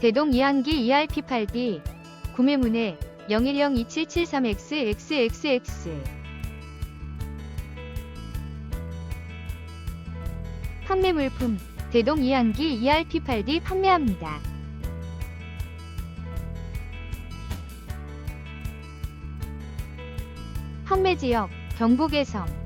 대동 이항기 ERP8D 구매문의 01027773XXXX 판매 물품 대동 이항기 ERP8D 판매합니다. 판매 지역 경북에성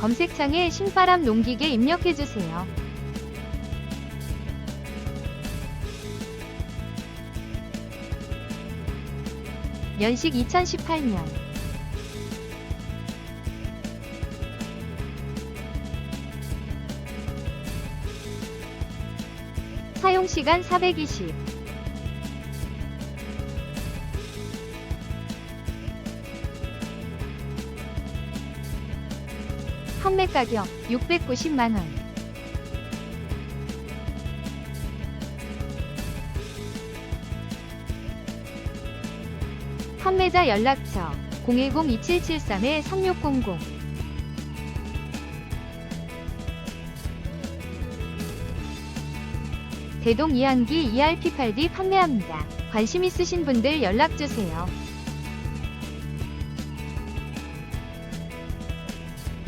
검색창에 신바람 농기계 입력해주세요. 연식 2018년 사용시간 420 판매 가격 690만원 판매자 연락처 010-2773-3600 대동 이항기 ERP8D 판매합니다. 관심 있으신 분들 연락주세요.